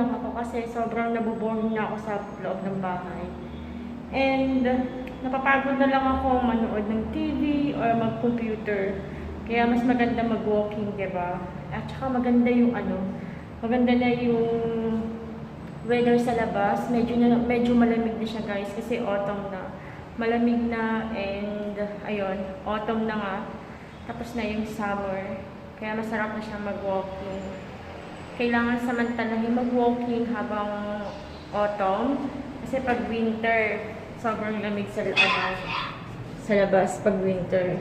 lang ako kasi sobrang nabuboring na ako sa loob ng bahay. And napapagod na lang ako manood ng TV or mag-computer. Kaya mas maganda mag-walking, ba? At saka maganda yung ano, maganda na yung weather sa labas. Medyo, na, medyo malamig na siya guys kasi autumn na. Malamig na and ayun, autumn na nga. Tapos na yung summer. Kaya masarap na siya mag-walking. Kailangan samantalahin mag-walking habang autumn. Kasi pag winter, sobrang lamig sa, ano, sa labas pag winter.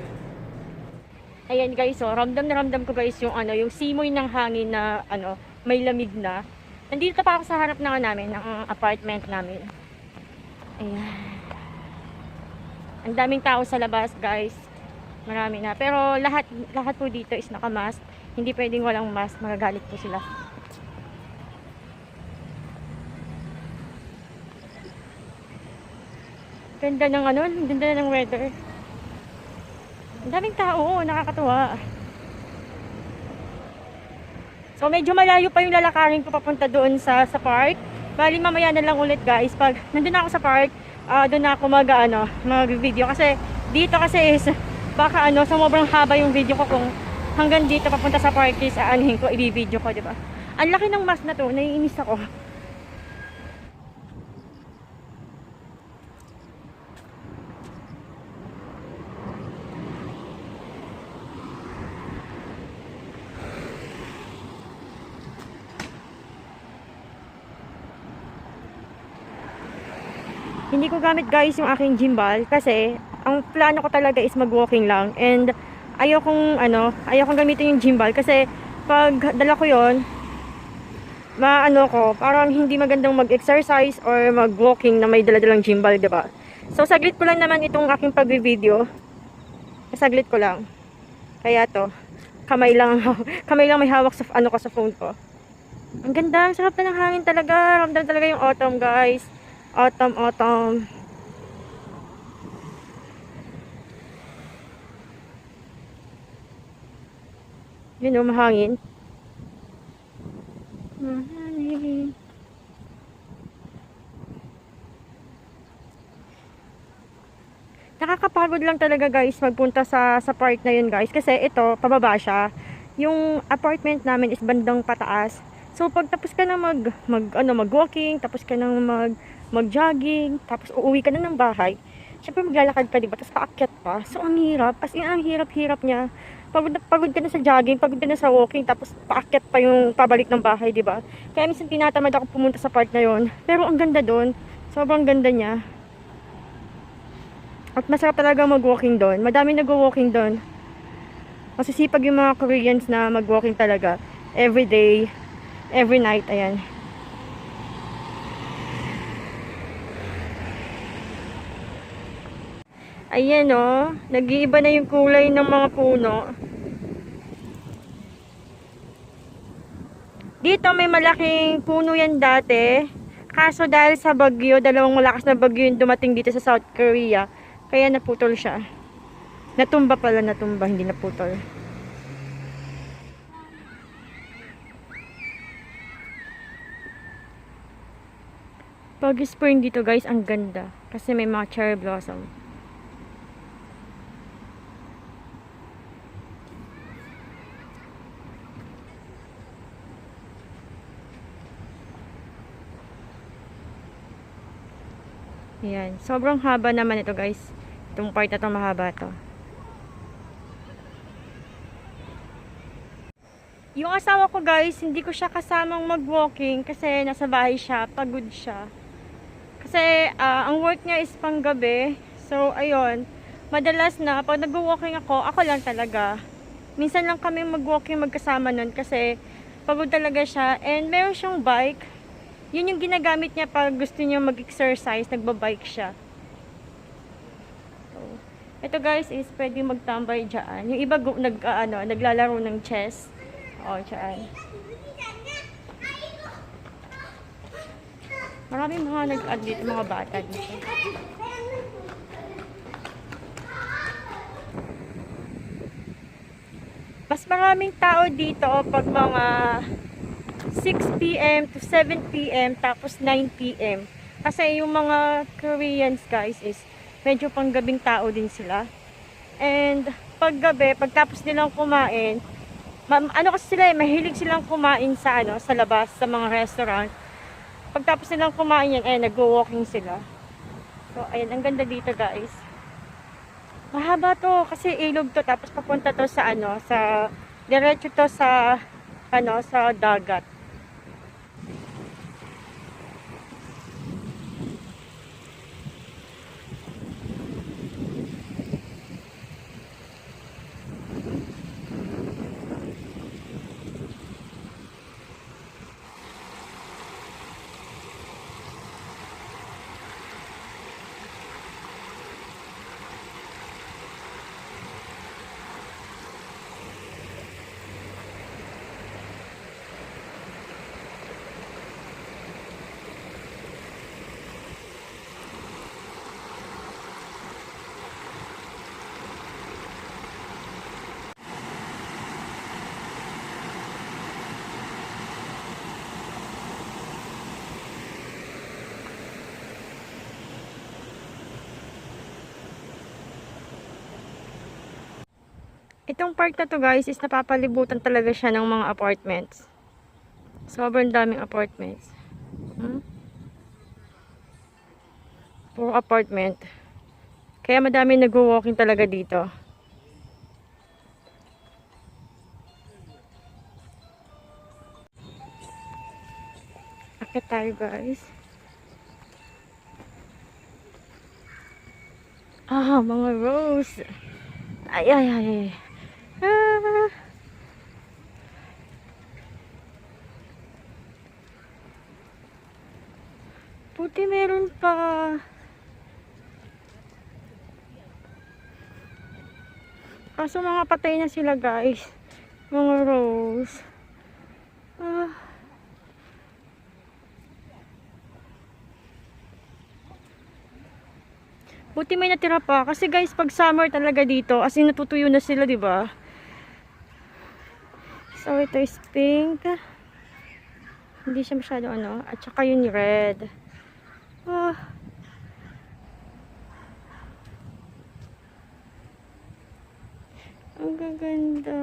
Ayan guys, oh, ramdam na ramdam ko guys yung ano, yung simoy ng hangin na ano, may lamig na. Nandito pa ako sa harap nga namin, ng apartment namin. Ayan. Ang daming tao sa labas, guys. Marami na. Pero lahat lahat po dito is naka-mask. Hindi pwedeng walang mask, magagalit po sila. Ganda ng ano, ganda ng weather. Ang daming tao, nakakatuwa. So medyo malayo pa yung lalakarin ko papunta doon sa sa park. Bali mamaya na lang ulit guys. Pag nandun ako sa park, ah doon ako mag ano, mag-video kasi dito kasi is baka ano, sobrang haba yung video ko kung hanggang dito papunta sa park is aanhin ko, i-video ko, di ba? Ang laki ng mask na to, naiinis ako. Hindi ko gamit guys yung aking gym ball kasi ang plano ko talaga is mag-walking lang and ayokong ano, ayokong gamitin yung gym ball kasi pag dala ko yon maano ko, parang hindi magandang mag-exercise or mag-walking na may dala-dalang gym ball, 'di ba? So saglit ko lang naman itong aking pag-video. Saglit ko lang. Kaya to, kamay lang kamay lang may hawak sa ano ko sa phone ko. Ang ganda, ang sarap na ng hangin talaga. Ramdam talaga yung autumn, guys. Autumn, autumn. Yun o, mahangin. Mahangin. Nakakapagod lang talaga guys magpunta sa sa park na yun guys kasi ito pababa siya. Yung apartment namin is bandang pataas. So pag tapos ka na mag mag ano mag-walking, tapos ka na mag mag-jogging, tapos uuwi ka na ng bahay. Syempre maglalakad ka, 'di ba? Tapos paakyat pa. So ang hirap, as in ang hirap-hirap niya. Pagod na pagod ka na sa jogging, pagod ka na sa walking, tapos paakyat pa yung pabalik ng bahay, 'di ba? Kaya minsan tinatamad ako pumunta sa park na 'yon. Pero ang ganda doon. Sobrang ganda niya. At masarap talaga mag-walking doon. Madami nag-walking doon. Masisipag yung mga Koreans na mag-walking talaga. Every day, every night, ayan. Ayan oh, nag-iiba na yung kulay ng mga puno. Dito may malaking puno yan dati. Kaso dahil sa bagyo, dalawang malakas na bagyo yung dumating dito sa South Korea. Kaya naputol siya. Natumba pala, natumba, hindi naputol. Pag spring dito guys, ang ganda. Kasi may mga cherry blossom. Ayan. Sobrang haba naman ito guys. Itong part na to mahaba to. Yung asawa ko guys, hindi ko siya kasamang mag-walking kasi nasa bahay siya, pagod siya. Kasi ah, ang work niya is panggabi. So ayun, madalas na pag nag-walking ako, ako lang talaga. Minsan lang kami mag-walking magkasama nun kasi pagod talaga siya. And meron siyang bike. Yun yung ginagamit niya pag gusto niya mag-exercise, nagbabike siya. So, ito guys is pwede magtambay dyan. Yung iba nag, ah, ano, naglalaro ng chess. O, dyan. Maraming mga nag-add mga bata dito. Mas maraming tao dito pag mga 6 p.m. to 7 p.m. tapos 9 p.m. Kasi yung mga Koreans guys is medyo panggabing tao din sila. And pag gabi, pagtapos nilang kumain, ma- ano kasi sila eh, mahilig silang kumain sa ano, sa labas, sa mga restaurant. Pagtapos nilang kumain yan, eh, nag-walking sila. So, ayan, ang ganda dito guys. Mahaba to, kasi ilog to, tapos papunta to sa ano, sa, diretso to sa, ano, sa dagat. Itong park na to guys is napapalibutan talaga siya ng mga apartments. Sobrang daming apartments. Hmm? Puro apartment. Kaya madami nag-walking talaga dito. Akit tayo guys. Ah, mga rose. Ay, ay, ay. Ah. Meron pa. Kaso mga patay na sila guys. Mga rose. Ah. Buti may natira pa. Kasi guys, pag summer talaga dito, as in natutuyo na sila, di ba? So, ito is pink. Hindi siya masyado ano. At saka yung red. Ah. Ang gaganda.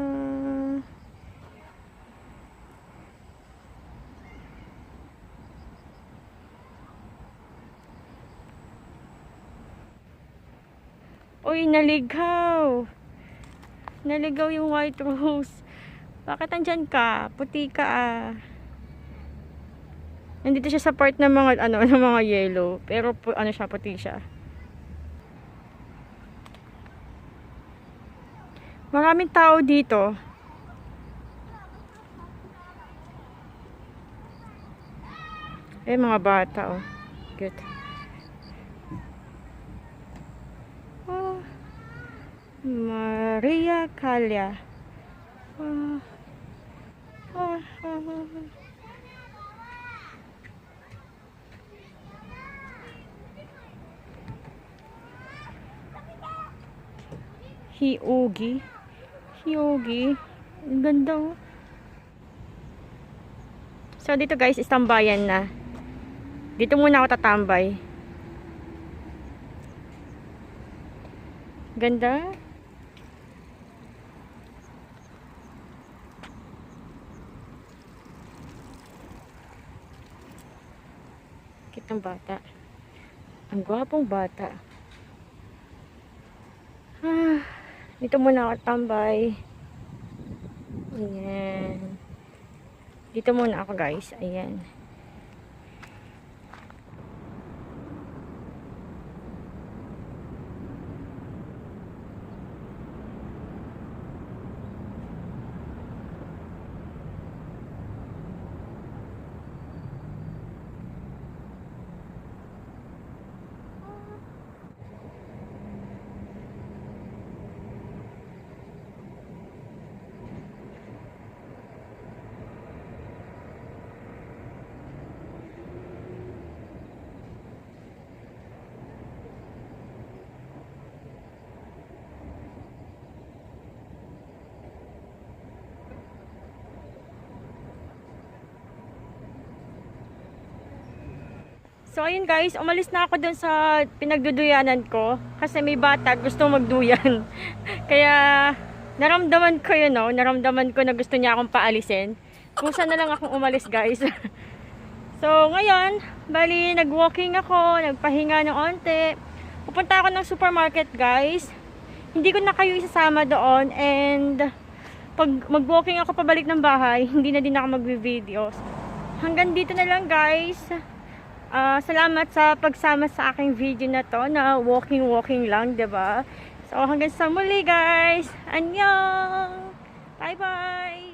Uy, naligaw. Naligaw yung white rose. Bakit andyan ka? Puti ka ah. Nandito siya sa part ng mga ano, ng mga yellow, pero ano siya, puti siya. Maraming tao dito. Eh, mga bata, oh. Cute. Oh. Maria Calia. Oh. Hiugi. Hiugi. Ang ganda oh. So dito guys, istambayan na. Dito muna ako tatambay. Ganda. Kitang bata. Ang gwapong bata. Ah, dito muna ako tambay. Ayan. Dito muna ako guys. Ayan. So ayun guys, umalis na ako dun sa pinagduduyanan ko kasi may bata gusto magduyan. Kaya naramdaman ko yun, no? naramdaman ko na gusto niya akong paalisin. Kusa na lang akong umalis guys. so ngayon, bali nag-walking ako, nagpahinga ng onte. Pupunta ako ng supermarket guys. Hindi ko na kayo isasama doon and pag mag-walking ako pabalik ng bahay, hindi na din ako magvi-videos. Hanggang dito na lang guys. Ah, salamat sa pagsama sa aking video na to na walking-walking lang, ba? So hanggang sa muli guys. Annyeong. Bye-bye.